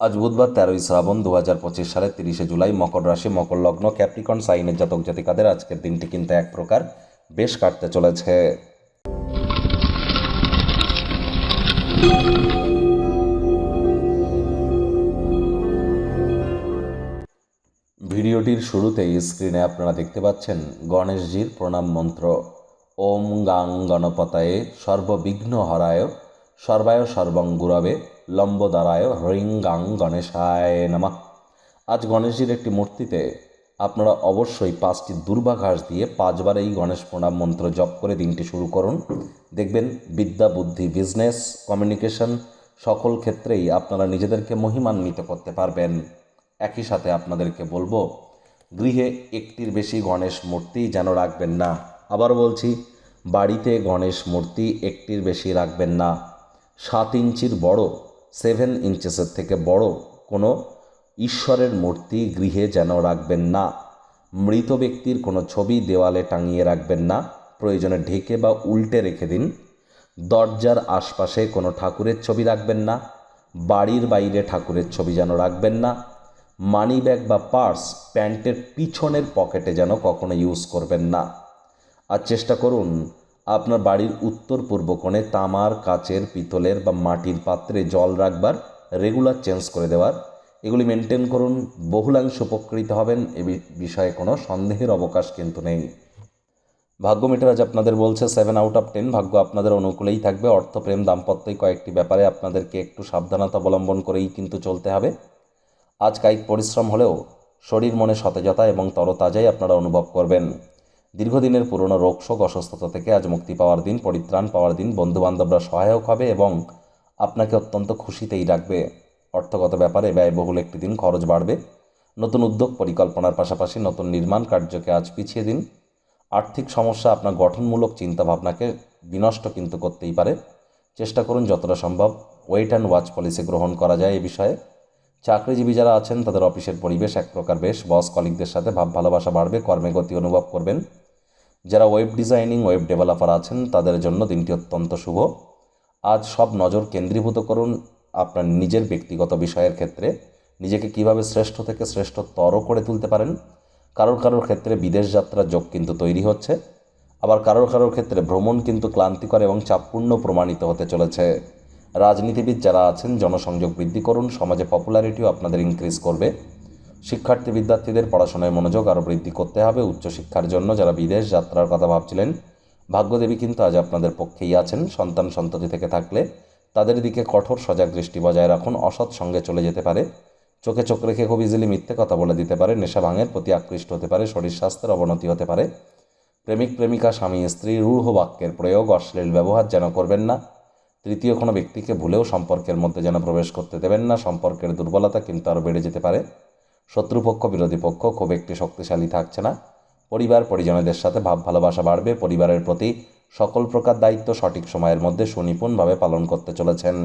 আজ বুধবার তেরোই শ্রাবণ দু হাজার পঁচিশ সালের তিরিশে জুলাই মকর রাশি, মকর লগ্ন, ক্যাপ্রিকন, সাইনের জাতক জাতিকাদের আজকের দিনটি কিন্তু এক প্রকার বেশ কাটতে চলেছে। ভিডিওটির শুরুতেই স্ক্রিনে আপনারা দেখতে পাচ্ছেন গণেশজির প্রণাম মন্ত্র। ওম গাং গণপতায়ে সর্ববিঘ্ন হরায় সর্বায় সর্বং লম্বদারায় হ্রিং গাং গণেশায় নামা। আজ গণেশজির একটি মূর্তিতে আপনারা অবশ্যই পাঁচটি দুর্বাঘাস দিয়ে পাঁচবার এই গণেশ প্রণাম মন্ত্র জপ করে দিনটি শুরু করুন। দেখবেন বিদ্যা, বুদ্ধি বিজনেস কমিউনিকেশন সকল ক্ষেত্রেই আপনারা নিজেদেরকে মহিমান্বিত করতে পারবেন। একই সাথে আপনাদেরকে বলব, গৃহে একটির বেশি গণেশ মূর্তি যেন রাখবেন না। আবার বলছি, বাড়িতে গণেশ মূর্তি একটির বেশি রাখবেন না। সাত ইঞ্চির বড় সেভেন ইঞ্চেসের থেকে বড় কোনো ঈশ্বরের মূর্তি গৃহে যেন রাখবেন না। মৃত ব্যক্তির কোনো ছবি দেওয়ালে টাঙিয়ে রাখবেন না। প্রয়োজনে ঢেকে বা উল্টে রেখে দিন। দরজার আশপাশে কোনো ঠাকুরের ছবি রাখবেন না। বাড়ির বাইরে ঠাকুরের ছবি যেন রাখবেন না। মানি ব্যাগ বা পার্স প্যান্টের পিছনের পকেটে যেন কখনো ইউজ করবেন না। আর চেষ্টা করুন আপনার বাড়ির উত্তর পূর্ব কোণে তামার, কাচের, পিতলের বা মাটির পাত্রে জল রাখবার রেগুলার চেঞ্জ করে দেওয়ার। এগুলি মেনটেন করুন, বহুলাংশ উপকৃত হবেন, এ বিষয়ে কোনো সন্দেহের অবকাশ কিন্তু নেই। ভাগ্য মিটার আজ আপনাদের বলছে সেভেন আউট অফ টেন ভাগ্য আপনাদের অনুকূলেই থাকবে। অর্থপ্রেম দাম্পত্যই কয়েকটি ব্যাপারে আপনাদেরকে একটু সাবধানতা অবলম্বন করেই কিন্তু চলতে হবে। আজ কায়িক পরিশ্রম হলেও শরীর মনে সতেজতা এবং তরতাজাই আপনারা অনুভব করবেন। দীর্ঘদিনের পুরনো রোগশোক অসুস্থতা থেকে আজ মুক্তি পাওয়ার দিন, পরিত্রাণ পাওয়ার দিন, বন্ধুবান্ধবরা সহায়ক হবে এবং আপনাকে অত্যন্ত খুশিতেই রাখবে। অর্থগত ব্যাপারে ব্যয়বহুল একটি দিন, খরচ বাড়বে। নতুন উদ্যোগ পরিকল্পনার পাশাপাশি নতুন নির্মাণ কার্যকে আজ পিছিয়ে দিন। আর্থিক সমস্যা আপনার গঠনমূলক চিন্তাভাবনাকে বিনষ্ট কিন্তু করতেই পারে। চেষ্টা করুন যতটা সম্ভব ওয়েট অ্যান্ড ওয়াচ পলিসি গ্রহণ করা যায় এ বিষয়ে। চাকরিজীবী যারা আছেন, তাদের অফিসের পরিবেশ এক প্রকার বেশ। বস কলিগদের সাথে ভাব ভালোবাসা বাড়বে, কর্মে গতি অনুভব করবেন। যারা ওয়েব ডিজাইনিং ওয়েব ডেভেলপার আছেন, তাদের জন্য দিনটি অত্যন্ত শুভ। আজ সব নজর কেন্দ্রীভূত করুন আপনার নিজের ব্যক্তিগত বিষয়ের ক্ষেত্রে। নিজেকে কীভাবে শ্রেষ্ঠ থেকে শ্রেষ্ঠতর করে তুলতে পারেন? কারোর কারোর ক্ষেত্রে বিদেশ যাত্রার যোগ কিন্তু তৈরি হচ্ছে। আবার কারোর কারোর ক্ষেত্রে ভ্রমণ কিন্তু ক্লান্তিকর এবং চাপপূর্ণ প্রমাণিত হতে চলেছে। রাজনীতিবিদ যারা আছেন, জনসংযোগ বৃদ্ধি করুন, সমাজে পপুলারিটিও আপনাদের ইনক্রিজ করবে। শিক্ষার্থী বিদ্যার্থীদের পড়াশোনায় মনোযোগ আরও বৃদ্ধি করতে হবে উচ্চশিক্ষার জন্য যারা বিদেশ যাত্রার কথা ভাবছিলেন। ভাগ্যদেবী কিন্তু আজ আপনাদের পক্ষেই আছেন। সন্তান সন্ততি থেকে থাকলে তাদের দিকে কঠোর সজাগ দৃষ্টি বজায় রাখুন। অসৎ সঙ্গে চলে যেতে পারে। চোখে চোখ রেখে খুব ইজিলি মিথ্যে কথা বলে দিতে পারে। নেশা ভাঙের প্রতি আকৃষ্ট হতে পারে। শরীর স্বাস্থ্যের অবনতি হতে পারে। প্রেমিক, প্রেমিকা, স্বামী, স্ত্রী, রূঢ় বাক্যের প্রয়োগ, অশ্লীল ব্যবহার যেন করবেন না। তৃতীয় কোনো ব্যক্তিকে ভুলেও সম্পর্কের মধ্যে যেন প্রবেশ করতে দেবেন না। সম্পর্কের দুর্বলতা কিন্তু আরও বেড়ে যেতে পারে। শত্রুপক্ষ, বিরোধী পক্ষ খুব একটি শক্তিশালী থাকছে না। পরিবার, পরিজনদের সাথে ভাব, ভালোবাসা বাড়বে। পরিবারের প্রতি সকল প্রকার দায়িত্ব সঠিক সময়ের মধ্যে সুনিপুণভাবে পালন করতে চলেছেন।